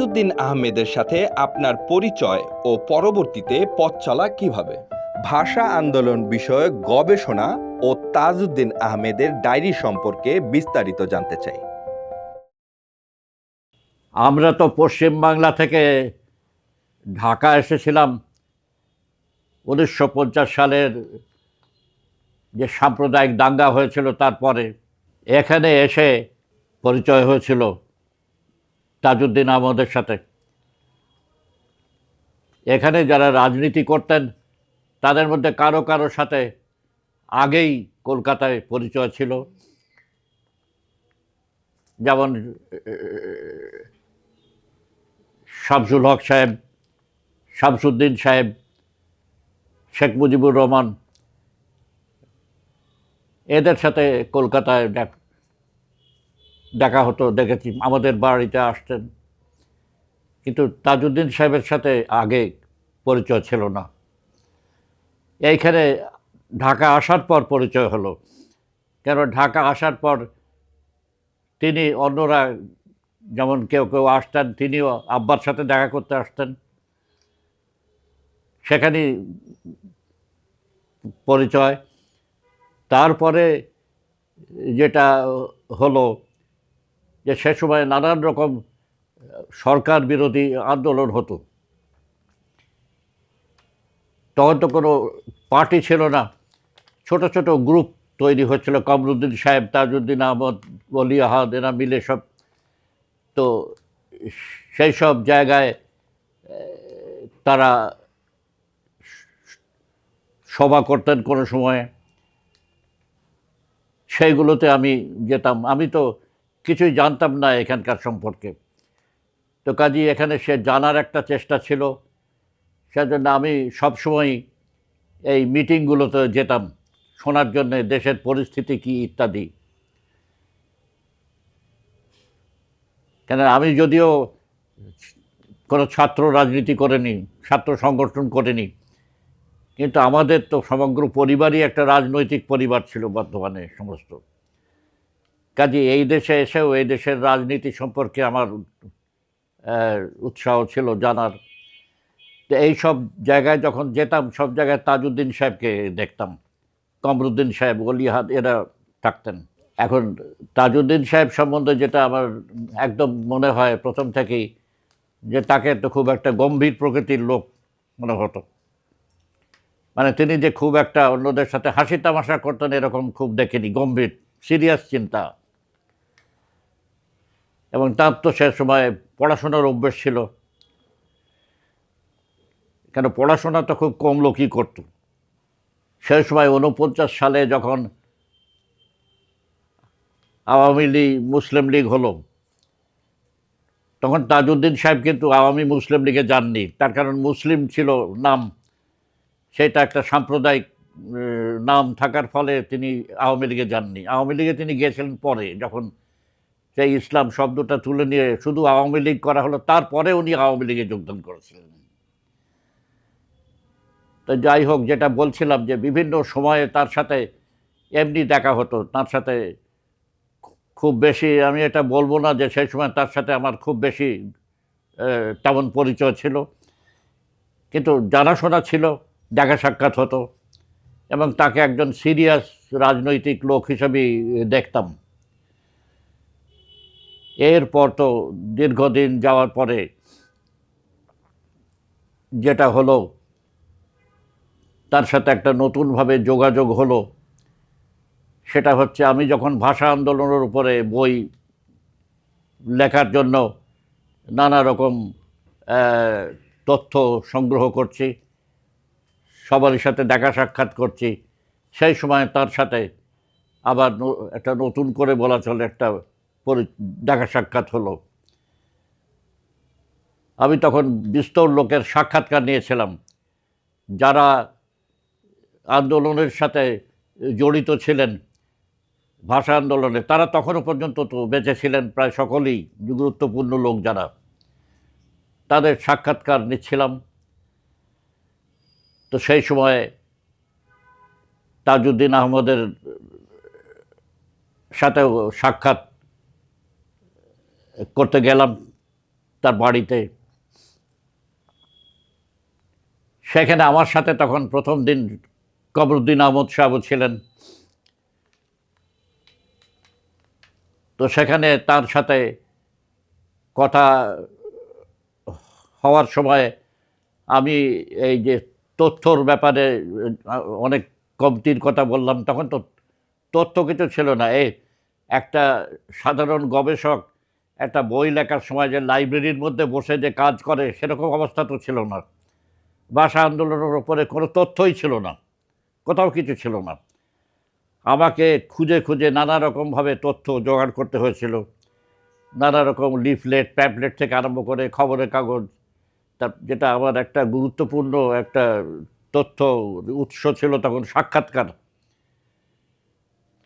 তাজউদ্দিন আহমেদের সাথে আপনার পরিচয় ও পরবর্তীতে পথ চলা কীভাবে? ভাষা আন্দোলন বিষয়ক গবেষণা ও তাজউদ্দিন আহমেদের ডায়েরি সম্পর্কে বিস্তারিত জানতে চাই। আমরা তো পশ্চিম বাংলা থেকে ঢাকা এসেছিলাম। উনিশশো পঞ্চাশ সালের যে সাম্প্রদায়িক দাঙ্গা হয়েছিল, তারপরে এখানে এসে পরিচয় হয়েছিল। তাজউদ্দিন আহমদের সাথে। এখানে যারা রাজনীতি করতেন, তাদের মধ্যে কারও কারও সাথে আগেই কলকাতায় পরিচয় ছিল। যেমন শামসুল হক সাহেব, শামসুদ্দিন সাহেব, শেখ মুজিবুর রহমান, এদের সাথে কলকাতায় দেখা হতো, দেখেছি। আমাদের বাড়িতে আসতেন। কিন্তু তাজউদ্দিন সাহেবের সাথে আগে পরিচয় ছিল না। এইখানে ঢাকা আসার পর পরিচয় হলো। কেন ঢাকা আসার পর তিনি অন্যরা, যেমন কেউ কেউ আসতেন, তিনিও আব্বার সাথে দেখা করতে আসতেন। সেখানেই পরিচয়। তারপরে যেটা হলো যে সে সময় নানান রকম সরকার বিরোধী আন্দোলন হতো। তখন তো কোনো পার্টি ছিল না। ছোট ছোট গ্রুপ তৈরি হচ্ছিল কমরুদ্দিন সাহেব, তাজউদ্দিন আহমদ অলি আহাদ, এরা মিলে সব। তো সেই সব জায়গায় তারা সভা করতেন কোনো সময়ে। সেইগুলোতে আমি যেতাম। আমি তো কিছুই জানতাম না এখানকার সম্পর্কে। তো কাজী এখানে সে জানার একটা চেষ্টা ছিল। সেজন্য আমি সবসময় এই মিটিংগুলোতে যেতাম, শোনার জন্যে দেশের পরিস্থিতি কি ইত্যাদি। কেন আমি যদিও কোনো ছাত্র রাজনীতি করেনি, ছাত্র সংগঠন করিনি, কিন্তু আমাদের তো সমগ্র পরিবারই একটা রাজনৈতিক পরিবার ছিল বর্তমানে সমস্ত। কাজে এই দেশে এসেও এই দেশের রাজনীতি সম্পর্কে আমার উৎসাহ ছিল জানার। তো এই সব জায়গায় যখন যেতাম, সব জায়গায় তাজউদ্দিন সাহেবকে দেখতাম। কমরুদ্দিন সাহেব, অলিহাদ, এরা থাকতেন। এখন তাজউদ্দিন সাহেব সম্বন্ধে যেটা আমার একদম মনে হয় প্রথম থেকেই, যে তাকে তো খুব একটা গম্ভীর প্রকৃতির লোক মনে হতো। মানে তিনি যে খুব একটা অন্যদের সাথে হাসি তামাশা করতেন, এরকম খুব দেখিনি। গম্ভীর, সিরিয়াস চিন্তা। এবং তার তো সে সময় পড়াশোনার অভ্যেস ছিল। কেন পড়াশোনা তো খুব কম লোকই করত। সেই সময় উনপঞ্চাশ সালে যখন আওয়ামী লীগ, মুসলিম লীগ হলো, তখন তাজউদ্দিন সাহেব কিন্তু আওয়ামী মুসলিম লীগে যাননি। তার কারণ মুসলিম ছিল নাম। সেটা একটা সাম্প্রদায়িক নাম থাকার ফলে তিনি আওয়ামী লীগে যাননি। আওয়ামী লীগে তিনি গিয়েছিলেন পরে, যখন সেই ইসলাম শব্দটা তুলে নিয়ে শুধু আওয়ামী লীগ করা হলো, তারপরে উনি আওয়ামী লীগে যোগদান করেছিলেন। তো যাই হোক, যেটা বলছিলাম যে বিভিন্ন সময়ে তার সাথে এমনি দেখা হতো, তার সাথে খুব বেশি, আমি এটা বলব না যে সেই সময় তার সাথে আমার খুব বেশি তেমন পরিচয় ছিল। কিন্তু জানাশোনা ছিল, দেখা সাক্ষাৎ হতো, এবং তাকে একজন সিরিয়াস রাজনৈতিক লোক হিসেবেই দেখতাম। এরপর তো দীর্ঘদিন যাওয়ার পরে যেটা হলো, তার সাথে একটা নতুনভাবে যোগাযোগ হলো, সেটা হচ্ছে আমি যখন ভাষা আন্দোলনের উপরে বই লেখার জন্য নানা রকম তথ্য সংগ্রহ করছি, সবারই সাথে দেখা সাক্ষাৎ করছি, সেই সময় তার সাথে আবার একটা নতুন করে বলা চলে একটা পরি- দেখা সাক্ষাৎ হলো। আমি তখন বিস্তর লোকের সাক্ষাৎকার নিয়েছিলাম। যারা আন্দোলনের সাথে জড়িত ছিলেন, ভাষা আন্দোলনে, তারা তখনও পর্যন্ত তো বেঁচে ছিলেন প্রায় সকলেই গুরুত্বপূর্ণ লোক যারা। তাদের সাক্ষাৎকার নিচ্ছিলাম। তো সেই সময়ে তাজউদ্দিন আহমদের সাথেও সাক্ষাৎ করতে গেলাম তার বাড়িতে। সেখানে আমার সাথে তখন প্রথম দিন কবরুদ্দিন আহমদ সাহেব ছিলেন। তো সেখানে তার সাথে কথা হওয়ার সময় আমি এই যে তথ্যর ব্যাপারে অনেক কমতির কথা বললাম, তখন তো তথ্য কিছু ছিল না। এ একটা সাধারণ গবেষক একটা বই লেখার সময় যে লাইব্রেরির মধ্যে বসে যে কাজ করে, সেরকম অবস্থা তো ছিল না। ভাষা আন্দোলনের ওপরে কোনো তথ্যই ছিল না, কোথাও কিছু ছিল না। আমাকে খুঁজে খুঁজে নানা রকমভাবে তথ্য জোগাড় করতে হয়েছিল। নানা রকম লিফলেট, প্যাম্পলেট থেকে আরম্ভ করে খবরের কাগজ, তার যেটা আমার একটা গুরুত্বপূর্ণ একটা তথ্য উৎস ছিল তখন সাক্ষাৎকার।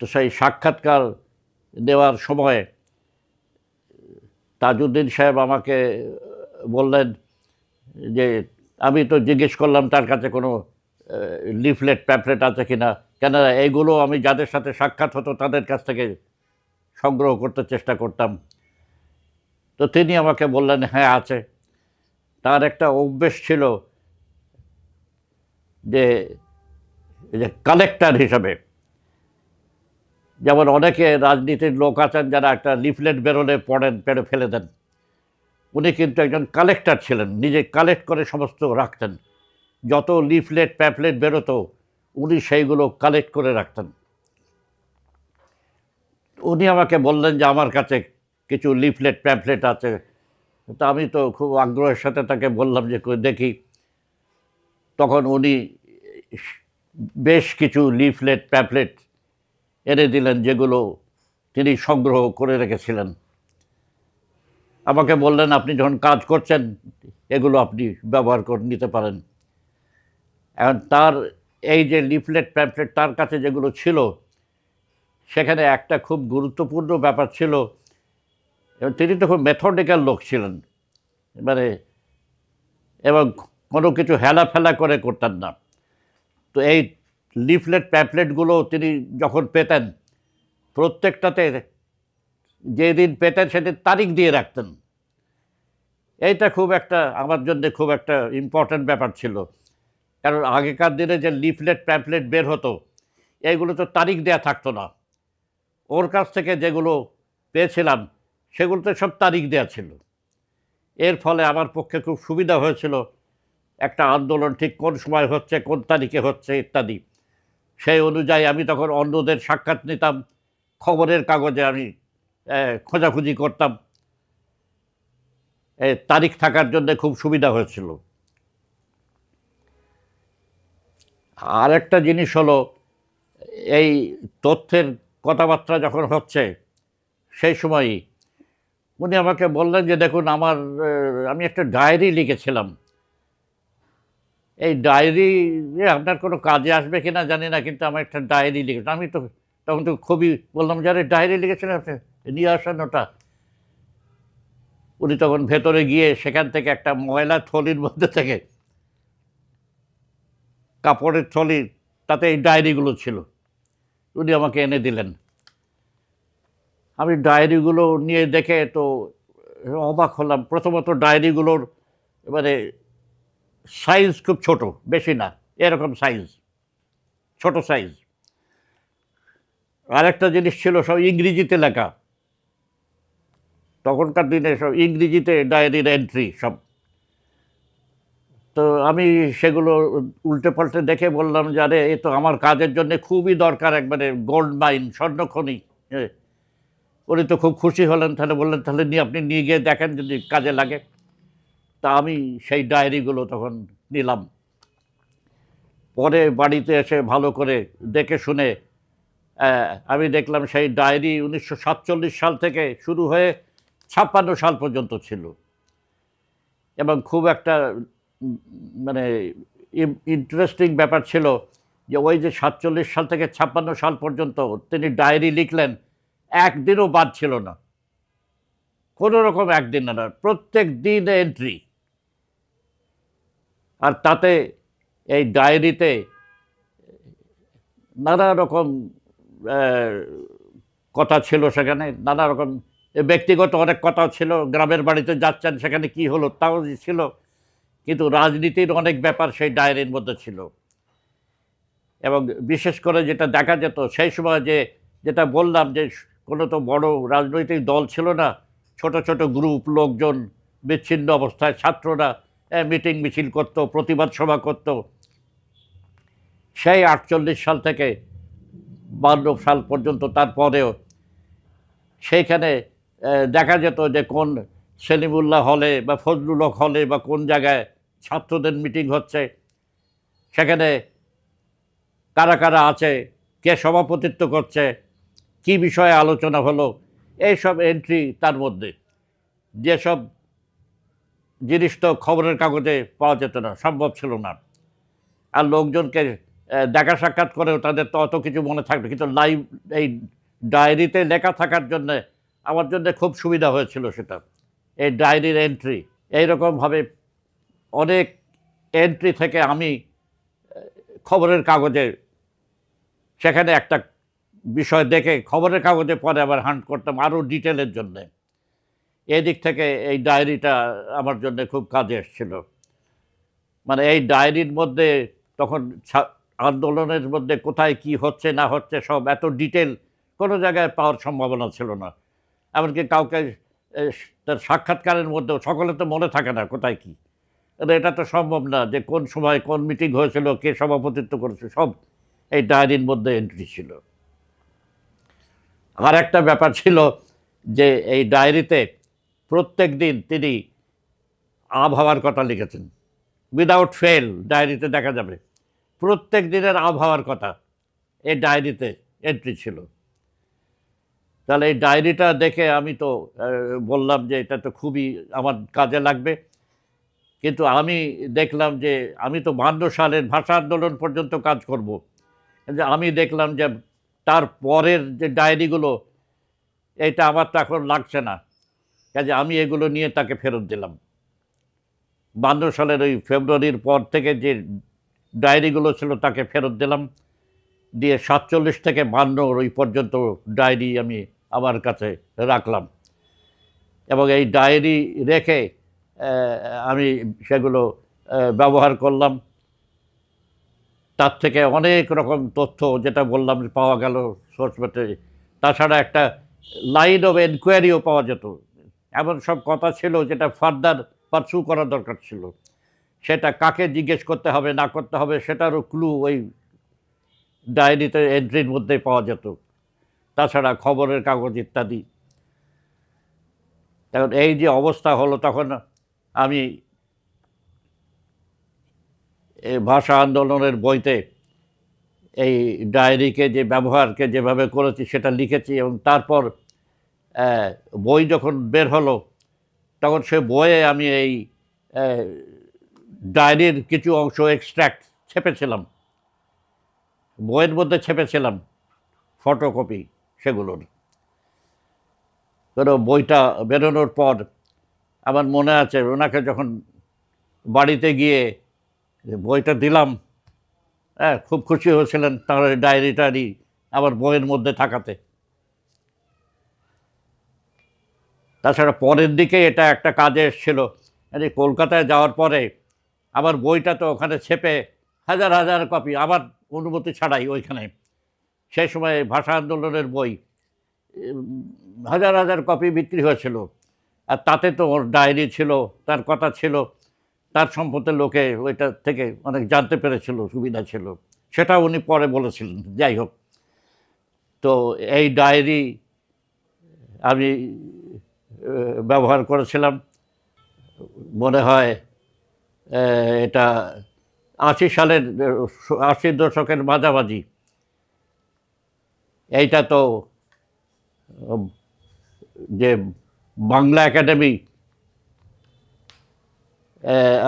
তো সেই সাক্ষাৎকার দেওয়ার সময় তাজউদ্দিন সাহেব আমাকে বললেন যে, আমি তো জিজ্ঞেস করলাম তার কাছে কোনো লিফলেট প্যাম্পলেট আছে কি না কেন এইগুলো আমি যাদের সাথে সাক্ষাৎ হতো তাদের কাছ থেকে সংগ্রহ করতে চেষ্টা করতাম। তো তিনি আমাকে বললেন হ্যাঁ আছে। তার একটা অভ্যেস ছিল যে কালেক্টর হিসাবে যেমন অনেকে রাজনীতির লোক আছেন যারা একটা লিফলেট বেরোলে পড়েন পেড়ে ফেলে দেন। উনি কিন্তু একজন কালেক্টর ছিলেন, নিজে কালেক্ট করে সমস্ত রাখতেন। যত লিফলেট, প্যাম্পলেট বেরোতো, উনি সেইগুলো কালেক্ট করে রাখতেন। উনি আমাকে বললেন যে, আমার কাছে কিছু লিফলেট, প্যাম্পলেট আছে। তা আমি তো খুব আগ্রহের সাথে তাকে বললাম যে দেখি। তখন উনি বেশ কিছু লিফলেট, প্যাম্পলেট এনে দিলেন যেগুলো তিনি সংগ্রহ করে রেখেছিলেন। আমাকে বললেন, আপনি যখন কাজ করছেন, এগুলো আপনি ব্যবহার করে নিতে পারেন। এখন তার এই যে লিফলেট প্যাম্পলেট তার কাছে যেগুলো ছিল, সেখানে একটা খুব গুরুত্বপূর্ণ ব্যাপার ছিল। এবং তিনি তো খুব মেথডিক্যাল লোক ছিলেন। মানে এবং কোনো কিছু হেলা ফেলা করে করতেন না। তো এই লিফলেট প্যাম্পলেটগুলো তিনি যখন পেতেন, প্রত্যেকটাতে যেদিন পেতেন সেদিন তারিখ দিয়ে রাখতেন। এইটা খুব একটা, আমার জন্য খুব একটা ইম্পর্ট্যান্ট ব্যাপার ছিল। কারণ আগেকার দিনে যে লিফলেট প্যাম্পলেট বের হতো, এইগুলো তো তারিখ দেয়া থাকতো না। ওর কাছ থেকে যেগুলো পেয়েছিলাম, সেগুলোতে সব তারিখ দেয়া ছিল। এর ফলে আমার পক্ষে খুব সুবিধা হয়েছিল, একটা আন্দোলন ঠিক কোন সময় হচ্ছে, কোন তারিখে হচ্ছে ইত্যাদি। সেই অনুযায়ী আমি তখন অন্যদের সাক্ষাৎ নিতাম, খবরের কাগজে আমি খোঁজাখুঁজি করতাম। তারিখ থাকার জন্য খুব সুবিধা হয়েছিল। আর একটা জিনিস হলো, এই তথ্যের কথাবার্তা যখন হচ্ছে, সেই সময়ই উনি আমাকে বললেন যে, দেখুন, আমার আমি একটা ডায়েরি লিখেছিলাম। এই ডায়েরি আপনার কোনো কাজে আসবে কিনা জানি না, কিন্তু আমার একটা ডায়েরি লিখেছি। আমি তো তখন তো খুবই বললাম যে আরে ডায়েরি লিখেছিলেন আপনি, নিয়ে আসেন ওটা। উনি তখন ভেতরে গিয়ে সেখান থেকে একটা ময়লা থলির মধ্যে থেকে কাপড়ের থলি, তাতে এই ডায়েরিগুলো ছিল। উনি আমাকে এনে দিলেন। আমি ডায়েরিগুলো নিয়ে দেখে তো অবাক হলাম। প্রথমত ডায়েরিগুলোর মানে সাইজ খুব ছোট, বেশি না, এরকম সাইজ, ছোট সাইজ। আরেকটা জিনিস ছিল, সব ইংরেজিতে লেখা। তখনকার দিনে সব ইংরেজিতে ডায়েরির এন্ট্রি সব। তো আমি সেগুলো উল্টে পাল্টে দেখে বললাম যে, আরে, এ তো আমার কাজের জন্য খুবই দরকার একবারে গোল্ড মাইন স্বর্ণখনি হ্যাঁ উনি তো খুব খুশি হলেন, তাহলে বললেন, তাহলে নিয়ে আপনি নিয়ে গিয়ে দেখেন যদি কাজে লাগে। তা আমি সেই ডায়েরিগুলো তখন নিলাম। পরে বাড়িতে এসে ভালো করে দেখে শুনে আমি দেখলাম সেই ডায়েরি উনিশশো সাতচল্লিশ সাল থেকে শুরু হয়ে ছাপ্পান্ন সাল পর্যন্ত ছিল। এবং খুব একটা মানে ইন্টারেস্টিং ব্যাপার ছিল যে ওই যে সাতচল্লিশ সাল থেকে ছাপ্পান্ন সাল পর্যন্ত তিনি ডায়েরি লিখলেন, একদিনও বাদ ছিল না। কোনো রকম একদিন না প্রত্যেক দিন এন্ট্রি আর তাতে এই ডায়েরিতে নানা রকম কথা ছিল সেখানে, নানা রকম ব্যক্তিগত অনেক কথা ছিল, গ্রামের বাড়িতে যাচ্ছেন, সেখানে কি হলো তাও ছিল, কিন্তু রাজনীতির অনেক ব্যাপার সেই ডায়েরির মধ্যে ছিল। এবং বিশেষ করে যেটা দেখা যেত, সেই সময় যে, যেটা বললাম যে, কোনো তো বড় রাজনৈতিক দল ছিল না, ছোট ছোট গ্রুপ, লোকজন, বিচ্ছিন্ন অবস্থায় ছাত্ররা মিটিং মিছিল করত, প্রতিবাদ সভা করত। সেই আটচল্লিশ সাল থেকে বান্ন সাল পর্যন্ত তারপরেও সেইখানে দেখা যেত যে কোন সেলিমুল্লাহ হলে বা ফজলুল হক হলে বা কোন জায়গায় ছাত্রদের মিটিং হচ্ছে। সেখানে কারা কারা আছে, কে সভাপতিত্ব করছে, কি বিষয়ে আলোচনা হলো, এইসব এন্ট্রি তার মধ্যে। যেসব জিনিস তো খবরের কাগজে পাওয়া যেত না, সম্ভব ছিল না। আর লোকজনকে দেখা সাক্ষাৎ করেও তাদের তো অত কিছু মনে থাকবে কিন্তু লাইভ, এই ডায়েরিতে লেখা থাকার জন্যে আমার জন্য খুব সুবিধা হয়েছিল সেটা। এই ডায়েরির এন্ট্রি এইরকমভাবে অনেক এন্ট্রি থেকে আমি খবরের কাগজে, সেখানে একটা বিষয় দেখে খবরের কাগজে পরে আবার হান্ট করতাম আরও ডিটেলের জন্যে। এদিক থেকে এই ডায়েরিটা আমার জন্য খুব কাজে এসেছিল। মানে এই ডায়েরির মধ্যে তখন আন্দোলনের মধ্যে কোথায় কি হচ্ছে, না হচ্ছে, সব এত ডিটেল কোনো জায়গায় পাওয়ার সম্ভাবনা ছিল না। এমনকি কাউকে তার সাক্ষাৎকারের মধ্যেও সকলে তো মনে থাকে না কোথায় কি। এটা তো সম্ভব না যে কোন সময় কোন মিটিং হয়েছিল, কে সভাপতিত্ব করেছে, সব এই ডায়েরির মধ্যে এন্ট্রি ছিল। আর একটা ব্যাপার ছিল যে এই ডায়েরিতে প্রত্যেক দিন তিনি আবহাওয়ার কথা লিখেছেন। উইদাউট ফেল ডায়েরিতে দেখা যাবে। প্রত্যেক দিনের আবহাওয়ার কথা এই ডায়েরিতে এন্ট্রি ছিল। তাহলে এই ডায়েরিটা দেখে আমি তো বললাম যে এটা তো খুবই আমার কাজে লাগবে। কিন্তু আমি দেখলাম যে আমি তো বান্ন সালের ভাষা আন্দোলন পর্যন্ত কাজ করব। যে আমি দেখলাম যে তার পরের যে ডায়েরিগুলো এটা আমার তো এখন লাগছে না। কাজে আমি এগুলো নিয়ে তাকে ফেরত দিলাম। বান্ন সালের ওই ফেব্রুয়ারির পর থেকে যে ডায়েরিগুলো ছিল তাকে ফেরত দিলাম। দিয়ে সাতচল্লিশ থেকে বান্ন ওই পর্যন্ত ডায়েরি আমি আমার কাছে রাখলাম। এবং এই ডায়েরি রেখে আমি সেগুলো ব্যবহার করলাম। তার থেকে অনেক রকম তথ্য যেটা বললাম পাওয়া গেল সোর্স তাছাড়া একটা লাইন অফ এনকোয়ারিও পাওয়া যেত। এমন সব কথা ছিল যেটা ফার্দার পারসু করা দরকার ছিল। সেটা কাকে জিজ্ঞেস করতে হবে, না করতে হবে, সেটারও ক্লু ওই ডায়েরিতে এন্ট্রির মধ্যে পাওয়া যেত। তাছাড়া খবরের কাগজ ইত্যাদি। এখন এই যে অবস্থা হলো, তখন আমি ভাষা আন্দোলনের বইতে এই ডায়েরিকে যে ব্যবহারকে যেভাবে করেছি, সেটা লিখেছি এবং তারপর বই যখন বের হলো, তখন সে বইয়ে আমি এই ডায়েরির কিছু অংশ এক্সট্র্যাক্ট ছেপেছিলাম। বইয়ের মধ্যে ছেপেছিলাম ফটোকপি সেগুলোর। ধরো বইটা বেরোনোর পর আমার মনে আছে, ওনাকে যখন বাড়িতে গিয়ে বইটা দিলাম হ্যাঁ খুব খুশি হয়েছিলেন তার ওই ডায়েরিটারি আবার বইয়ের মধ্যে থাকাতে। তাছাড়া পরের দিকে এটা একটা কাজে এসেছিল। মানে কলকাতায় যাওয়ার পরে আবার বইটা তো ওখানে ছেপে হাজার হাজার কপি আবার অনুমতি ছাড়াই ওইখানে। সেই সময় ভাষা আন্দোলনের বই হাজার হাজার কপি বিক্রি হয়েছিল। আর তাতে তো ওর ডায়েরি ছিল, তার কথা ছিল, তার সম্পর্কে লোকে ওইটা থেকে অনেক জানতে পেরেছিল, সুবিধা ছিল। সেটা উনি পরে বলেছিলেন, যাই হোক। তো এই ডায়েরি আমি ব্যবহার করেছিলাম। মনে হয় এটা আশি সালের আশির দশকের মাঝামাঝি। এইটা তো যে বাংলা একাডেমি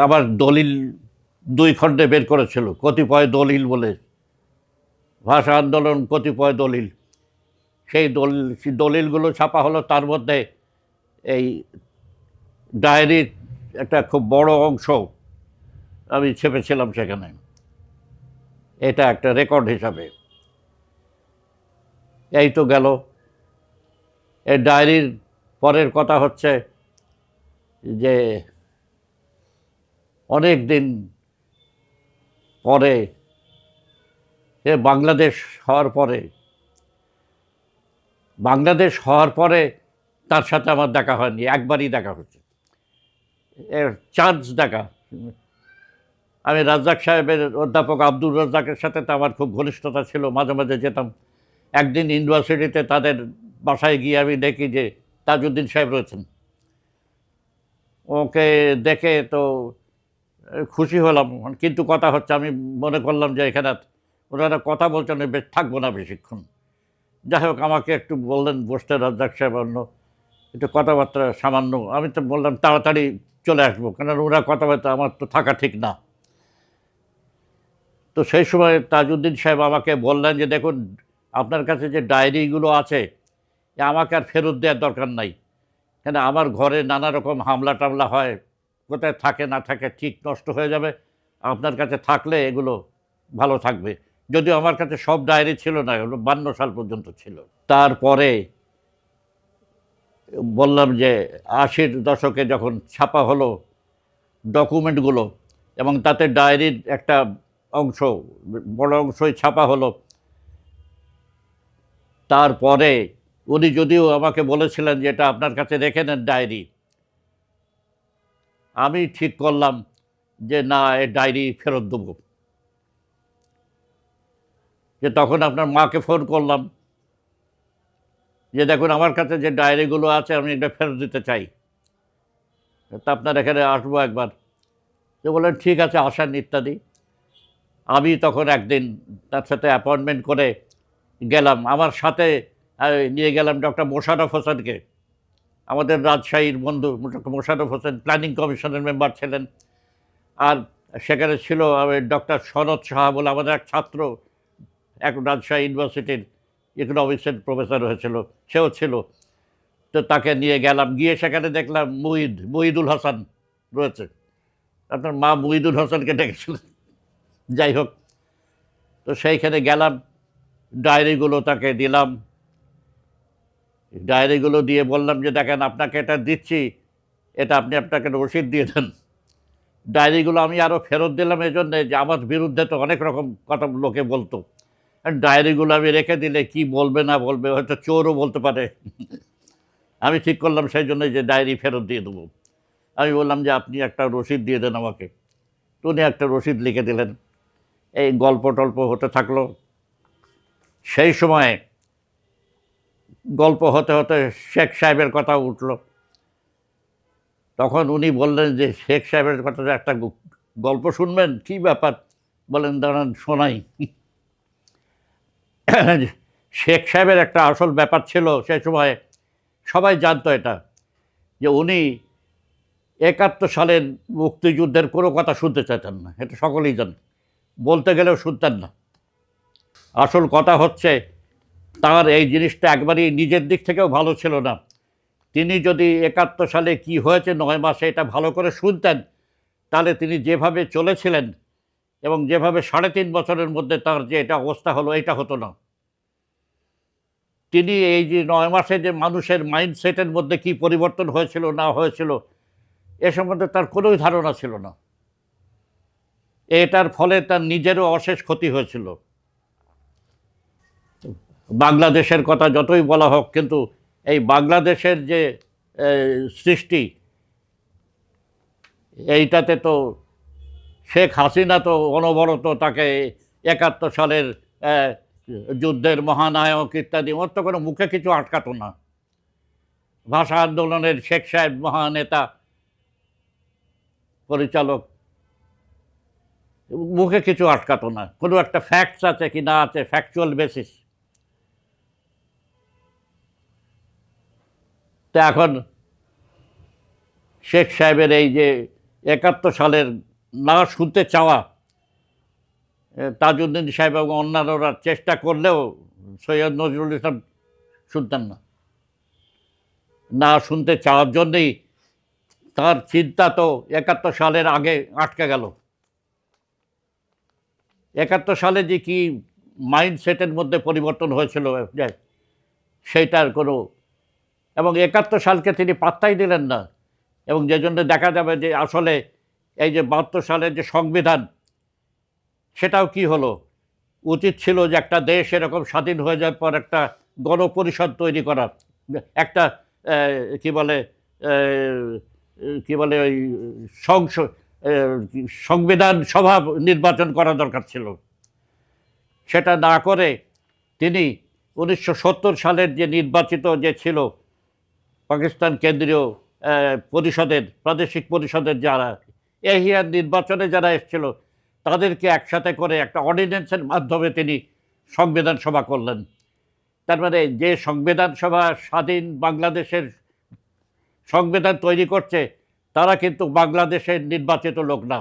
আবার দলিল দুই খণ্ডে বের করেছিল, কতিপয় দলিল বলে। ভাষা আন্দোলন, কতিপয় দলিল। সেই দলিল দলিলগুলো ছাপা হলো, তার মধ্যে এই ডায়েরির একটা খুব বড় অংশ আমি ছেপেছিলাম সেখানে। এটা একটা রেকর্ড হিসাবে। এই তো গেল। এই ডায়েরির পরের কথা হচ্ছে যে অনেক দিন পরে এ বাংলাদেশ হওয়ার পরে, বাংলাদেশ হওয়ার পরে তার সাথে আমার দেখা হয়নি, একবারই দেখা হচ্ছে এর চান্স দেখা। আমি রাজ্জাক সাহেবের অধ্যাপক আব্দুর রাজ্জাকের সাথে তো আমার খুব ঘনিষ্ঠতা ছিল, মাঝে মাঝে যেতাম। একদিন ইউনিভার্সিটিতে তাদের বাসায় গিয়ে আমি দেখি যে তাজউদ্দিন সাহেব রয়েছেন। ওকে দেখে তো খুশি হলাম, কিন্তু কথা হচ্ছে আমি মনে করলাম যে এখানে ওনারা কথা বলছেন বেশ থাকব না বেশিক্ষণ। যাই হোক, আমাকে একটু বললেন, বসতে রাজ্জাক সাহেব অন্য একটু কথাবার্তা সামান্য, আমি তো বললাম তাড়াতাড়ি চলে আসব কেন ওরা কথাবার্তা আমার তো থাকা ঠিক না। তো সেই সময় তাজউদ্দিন সাহেব আমাকে বললেন যে, দেখুন, আপনার কাছে যে ডায়েরিগুলো আছে আমাকে আর ফেরত দেওয়ার দরকার নাই। কেন আমার ঘরে নানা রকম হামলা টামলা হয়, কোথায় থাকে না থাকে ঠিক নষ্ট হয়ে যাবে। আপনার কাছে থাকলে এগুলো ভালো থাকবে। যদিও আমার কাছে সব ডায়েরি ছিল না, এগুলো বান্ন সাল পর্যন্ত ছিল। তারপরে বললাম যে আশির দশকে যখন ছাপা হলো ডকুমেন্টগুলো এবং তাতে ডায়েরির একটা অংশ, বড় অংশই ছাপা হলো, তারপরে উনি যদিও আমাকে বলেছিলেন যে এটা আপনার কাছে রেখে নেন ডায়েরি, আমি ঠিক করলাম যে না, এ ডায়েরি ফেরত দেবো। যে তখন আপনার মাকে ফোন করলাম যে দেখুন, আমার কাছে যে ডায়েরিগুলো আছে, আমি এটা ফেরত দিতে চাই। তা আপনার এখানে আসব একবার। তো বললেন, ঠিক আছে আসেন ইত্যাদি। আমি তখন একদিন তার সাথে অ্যাপয়েন্টমেন্ট করে গেলাম। আমার সাথে নিয়ে গেলাম ডক্টর মোশারফ হোসেনকে। আমাদের রাজশাহীর বন্ধু Mosharraf Hossain, planning commission member ছিলেন। আর সেখানে ছিল ডক্টর শরৎ সাহা বলে আমাদের এক ছাত্র, এক রাজশাহী ইউনিভার্সিটির। ইকোনমিক্সের প্রফেসর হয়েছিল, সেও ছিল। তো তাকে নিয়ে গেলাম, গিয়ে সেখানে দেখলাম মুহিদ মুহিদুল হাসান রয়েছে। আপনার মা মুহিদুল হাসানকে ডেকেছিলেন। যাই হোক, তো সেইখানে গেলাম, ডায়েরিগুলো তাকে দিলাম। ডায়েরিগুলো দিয়ে বললাম যে, দেখেন, আপনাকে এটা দিচ্ছি, এটা আপনি আপনাকে রসিদ দিয়ে দেন। ডায়েরিগুলো আমি আরও ফেরত দিলাম এই জন্যে যে, আমার বিরুদ্ধে তো অনেক রকম কথা লোকে বলতো। ডায়েরিগুলো আমি রেখে দিলে কি বলবে না বলবে, হয়তো চোরও বলতে পারে। আমি ঠিক করলাম সেই জন্য যে ডায়েরি ফেরত দিয়ে দেবো। আমি বললাম যে আপনি একটা রসিদ দিয়ে দেন আমাকে। উনি একটা রসিদ লিখে দিলেন। এই গল্প টল্প হতে থাকল। সেই সময়ে গল্প হতে হতে শেখ সাহেবের কথা উঠল। তখন উনি বললেন যে, শেখ সাহেবের কথা একটা গল্প শুনবেন? কি ব্যাপার? বলেন, দাঁড়ান, শোনাই। শেখ সাহেবের একটা আসল ব্যাপার ছিল সে সময়, সবাই জানতো এটা, যে উনি একাত্তর সালের মুক্তিযুদ্ধের কোনো কথা শুনতে চাইতেন না, এটা সকলেই জানেন বলতে গেলেও শুনতেন না। আসল কথা হচ্ছে, তার এই জিনিসটা একবারই নিজের দিক থেকেও ভালো ছিল না। তিনি যদি একাত্তর সালে কি হয়েছে, নয় মাসে এটা ভালো করে শুনতেন, তাহলে তিনি যেভাবে চলেছিলেন এবং যেভাবে সাড়ে তিন বছরের মধ্যে তার যে এটা অবস্থা হলো, এটা হতো না। তিনি এই যে নয় মাসে যে মানুষের মাইন্ডসেটের মধ্যে কি পরিবর্তন হয়েছিল, না হয়েছিল, এ সম্বন্ধে তার কোনোই ধারণা ছিল না। এটার ফলে তার নিজেরও অশেষ ক্ষতি হয়েছিল। বাংলাদেশের কথা যতই বলা হোক, কিন্তু এই বাংলাদেশের যে সৃষ্টি, এইটাতে তো শেখ হাসিনা তো অনবরত তাকে একাত্তর সালের যুদ্ধের মহানায়ক ইত্যাদি, ওর তো কোনো মুখে কিছু আটকাতো না। ভাষা আন্দোলনের শেখ সাহেব মহানেতা, পরিচালক, মুখে কিছু আটকাতো না। কোনো একটা ফ্যাক্টস আছে কি না আছে ফ্যাকচুয়াল বেসিস তো এখন শেখ সাহেবের এই যে একাত্তর সালের না শুনতে চাওয়া। তাজউদ্দিন সাহেব এবং অন্যান্যরা চেষ্টা করলেও সৈয়দ নজরুল ইসলাম শুনতেন না। না শুনতে চাওয়ার জন্যেই তার চিন্তা তো একাত্তর সালের আগে আটকে গেল। একাত্তর সালে যে কি মাইন্ডসেটের মধ্যে পরিবর্তন হয়েছিল সেইটার কোনো এবং একাত্তর সালকে তিনি পাত্তাই দিলেন না। এবং যে জন্য দেখা যাবে যে আসলে এই যে বাহাত্তর সালের যে সংবিধান, সেটাও কি হলো? উচিত ছিল যে একটা দেশ এরকম স্বাধীন হয়ে যাওয়ার পর একটা গণপরিষদ তৈরি করা একটা কি বলে কি বলে ওই সংবিধান সভা নির্বাচন করা দরকার ছিল। সেটা না করে তিনি উনিশশো সত্তর সালের যে নির্বাচিত যে ছিল পাকিস্তান কেন্দ্রীয় পরিষদের, প্রাদেশিক পরিষদের যারা এহিয়ার নির্বাচনে যারা এসেছিল, তাদেরকে একসাথে করে একটা অর্ডিন্যান্সের মাধ্যমে তিনি সংবিধান সভা করলেন। তার মানে যে সংবিধান সভা স্বাধীন বাংলাদেশের সংবিধান তৈরি করছে, তারা কিন্তু বাংলাদেশের নির্বাচিত লোক না।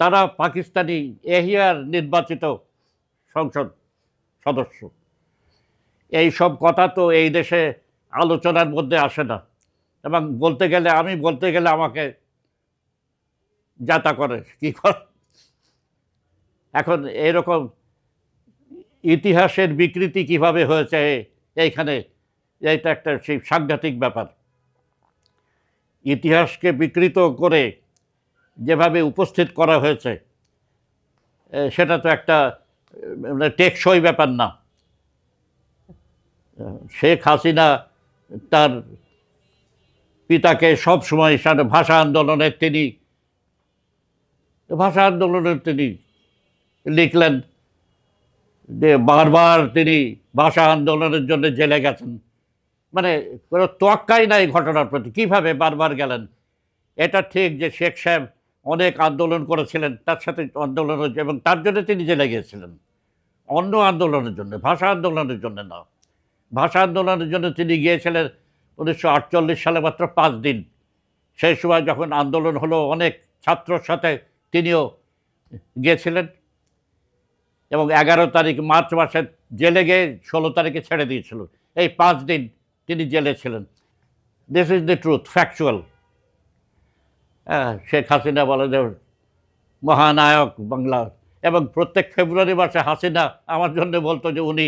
তারা পাকিস্তানি এহিয়ার নির্বাচিত সংসদ সদস্য। এই সব কথা তো এই দেশে আলোচনার মধ্যে আসে না। এবং বলতে গেলে, আমি বলতে গেলে আমাকে যাতা করে, কি কর? এখন এরকম ইতিহাসের বিকৃতি কীভাবে হয়েছে, এইখানে এইটা একটা সেই সাংঘাতিক ব্যাপার। ইতিহাসকে বিকৃত করে যেভাবে উপস্থিত করা হয়েছে সেটা তো একটা মানে টেকসই ব্যাপার না। শেখ হাসিনা তার পিতাকে সবসময় ভাষা আন্দোলনের তিনি ভাষা আন্দোলনের তিনি লিখলেন যে বারবার তিনি ভাষা আন্দোলনের জন্য জেলে গেছেন। মানে কোনো তোয়াক্কাই নাই ঘটনার প্রতি। কীভাবে বারবার গেলেন? এটা ঠিক যে শেখ সাহেব অনেক আন্দোলন করেছিলেন, তার সাথে আন্দোলন এবং তার জন্য তিনি জেলে গিয়েছিলেন। অন্য আন্দোলনের জন্য, ভাষা আন্দোলনের জন্য না। ভাষা আন্দোলনের জন্য তিনি গিয়েছিলেন উনিশশো আটচল্লিশ সালে মাত্র পাঁচ দিন। সেই সময় যখন আন্দোলন হলো, অনেক ছাত্রর সাথে তিনিও গিয়েছিলেন এবং এগারো তারিখ মার্চ মাসে জেলে গিয়ে ষোলো তারিখে ছেড়ে দিয়েছিল এই পাঁচ দিন তিনি জেলে ছিলেন। This is the truth factual হ্যাঁ শেখ হাসিনা বলে যে, মহানায়ক বাংলা। এবং প্রত্যেক ফেব্রুয়ারি মাসে হাসিনা আমার জন্য বলতো যে, উনি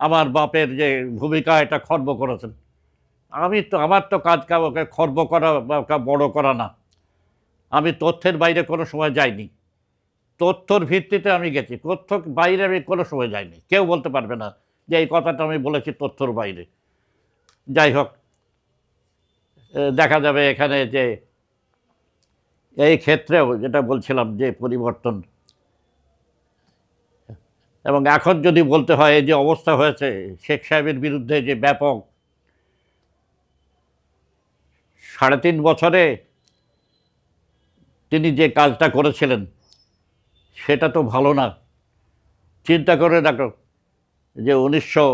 আমার বাপের যে ভূমিকা, এটা খর্ব করেছেন। আমি তো, আমার তো কাজ খর্ব করা বা বড় করা না। আমি তথ্যের বাইরে কোনো সময় যাইনি। তথ্যর ভিত্তিতে আমি গেছি। তথ্য বাইরে আমি কোনো সময় যাইনি। কেউ বলতে পারবে না যে এই কথাটা আমি বলেছি তথ্যর বাইরে। যাই হোক দেখা যাবে এখানে যে এই ক্ষেত্রেও যেটা বলছিলাম যে পরিবর্তন। এবং এখন যদি বলতে হয় এই যে অবস্থা হয়েছে, শেখ সাহেবের বিরুদ্ধে যে ব্যাপক সাড়ে তিন বছরে তিনি যে কাজটা করেছিলেন, সেটা তো ভালো না। চিন্তা করে দেখো যে উনিশশো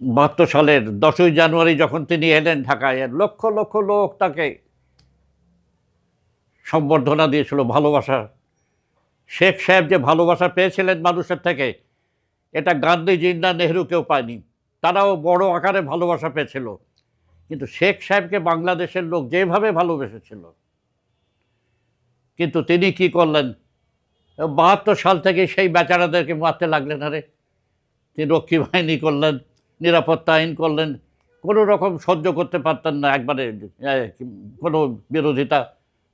বাহাত্তর সালের দশই জানুয়ারি যখন তিনি এলেন ঢাকায়, লক্ষ লক্ষ লোক তাকে সম্বর্ধনা দিয়েছিল, ভালোবাসা। শেখ সাহেব যে ভালোবাসা পেয়েছিলেন মানুষের থেকে, এটা গান্ধীজি না নেহরু কেউ পায়নি। তারাও বড় আকারে ভালোবাসা পেয়েছিল। কিন্তু শেখ সাহেবকে বাংলাদেশের লোক যেভাবে ভালোবেসেছিল, কিন্তু তিনি কি করলেন? বাহাত্তর সাল থেকে সেই বেচারাদেরকে মারতে লাগলেন, আরে। তিনি রক্ষী বাহিনী করলেন, নিরাপত্তা আইন করলেন, কোনো রকম সহ্য করতে পারতেন না একবারে কোনো বিরোধিতা।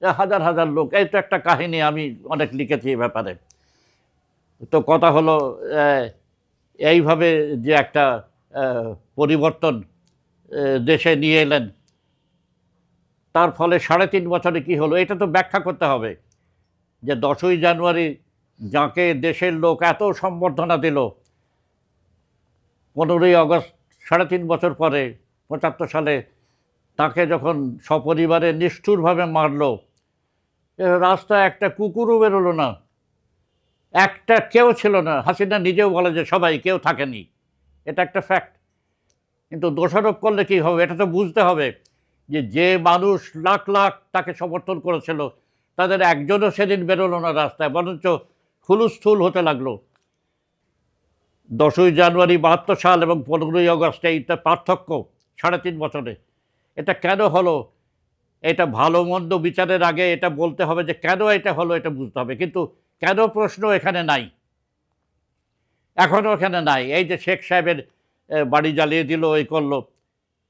হাজার হাজার লোক, এই তো একটা কাহিনী আমি অনেক লিখেছি এই ব্যাপারে। তো কথা হলো এইভাবে যে একটা পরিবর্তন দেশে নিয়ে এলেন। তার ফলে সাড়ে তিন বছরে কি হলো, এটা তো ব্যাখ্যা করতে হবে যে দশই জানুয়ারি যাকে দেশের লোক এত সম্বর্ধনা দিল, পনেরোই আগস্ট, সাড়ে তিন বছর পরে, পঁচাত্তর সালে তাকে যখন সপরিবারে নিষ্ঠুরভাবে মারলো রাস্তায় একটা কুকুরও বেরোলো না। একটা কেউ ছিল না। হাসিনা নিজেও বলে যে সবাই কেউ থাকেনি। এটা একটা ফ্যাক্ট কিন্তু দোষারোপ করলে কী হবে? এটা তো বুঝতে হবে যে যে মানুষ লাখ লাখ তাকে সমর্থন করেছিল, তাদের একজনও সেদিন বেরোলো না রাস্তায়, বরঞ্চ হুলুস্থুল হতে লাগল। দশই জানুয়ারি বাহাত্তর সাল এবং পনেরোই আগস্ট এইটা পার্থক্য সাড়ে তিন বছরে। এটা কেন হলো? এটা ভালো মন্দ বিচারের আগে এটা বলতে হবে যে কেন এটা হলো এটা বুঝতে হবে, কিন্তু কেন প্রশ্ন এখানে নাই? এখনও এখানে নাই। এই যে শেখ সাহেবের বাড়ি জ্বালিয়ে দিল, এই করল।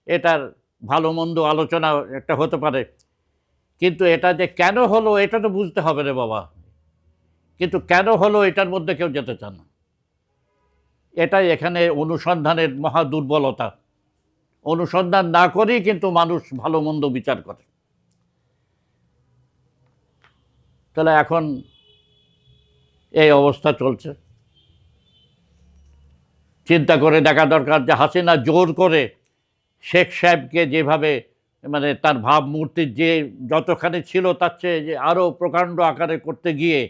এটার ভালো মন্দ আলোচনা একটা হতে পারে। কিন্তু এটা যে কেন হলো, এটা তো বুঝতে হবে রে বাবা। কিন্তু কেন হলো, এটার মধ্যে কেউ যেতে চান না। এটাই এখানে অনুসন্ধানের মহা দুর্বলতা। অনুসন্ধান না করেই কিন্তু মানুষ ভালো মন্দ বিচার করে। তাহলে এখন এই অবস্থা চলছে। চিন্তা করে দেখা দরকার যে হাসিনা জোর করে শেখ সাহেবকে যেভাবে মানে তার ভাবমূর্তির যে যতখানি ছিল তার চেয়ে যে আরও প্রকাণ্ড আকারে করতে গিয়ে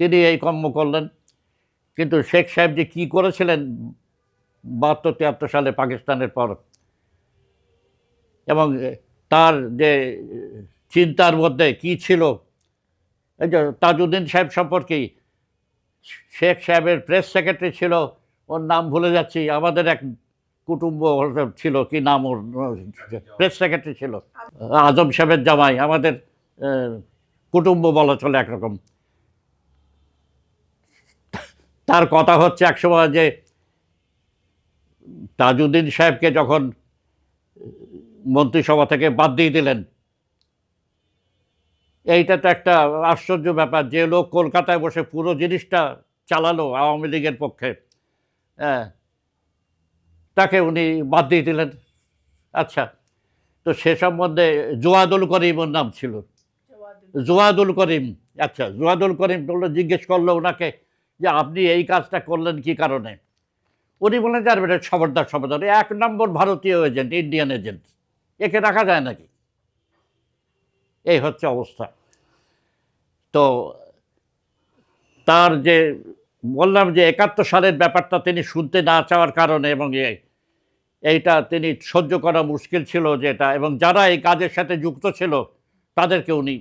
তিনি এই কর্ম করলেন। কিন্তু শেখ সাহেব যে কী করেছিলেন, বাহাত্তর তিয়াত্তর সালে পাকিস্তানের পর, এবং তার যে চিন্তার মধ্যে কি ছিল, এই যে তাজউদ্দিন সাহেব সম্পর্কেই শেখ সাহেবের প্রেস সেক্রেটারি ছিল, ওর নাম ভুলে যাচ্ছি, আমাদের এক কুটুম্ব ছিল, কি নাম ওর প্রেস সেক্রেটারি ছিল। আজম সাহেবের জামাই, আমাদের কুটুম্ব বলা চলে একরকম। তার কথা হচ্ছে একসময় যে, তাজউদ্দিন সাহেবকে যখন মন্ত্রিসভা থেকে বাদ দিয়ে দিলেন এইটা তো একটা আশ্চর্য ব্যাপার যে লোক কলকাতায় বসে পুরো জিনিসটা চালালো আওয়ামী লীগের পক্ষে। হ্যাঁ। তাকে উনি বাদ দিয়ে দিলেন। আচ্ছা তো সে সম্বন্ধে জোয়াদুল করিমের নাম ছিল। জোয়াদুল। করিম। আচ্ছা জোয়াদুল করিম বলল জিজ্ঞেস করল ওনাকে যে আপনি এই কাজটা করলেন কি কারণে? উনি বললেন যার বেটা খবরদার এ এক নম্বর ভারতীয় এজেন্ট ইন্ডিয়ান এজেন্ট একে রাখা যায় নাকি? এই হচ্ছে অবস্থা। তো তার যে, বললাম যে একাত্তর সালের ব্যাপারটা তিনি শুনতে না চাওয়ার কারণে এবং এইটা তিনি সহ্য করা মুশকিল ছিল যেটা এবং যারা এই কাজের সাথে যুক্ত ছিল তাদেরকে উনি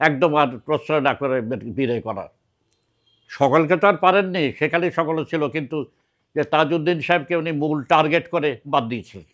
একদম আর প্রশ্রয় না করে বিদায় করা সকলকে তো আর পারেননি, সেখানেই সকলে ছিল, কিন্তু যে তাজউদ্দিন সাহেবকে উনি মূল টার্গেট করে বাদ দিয়েছিলেন।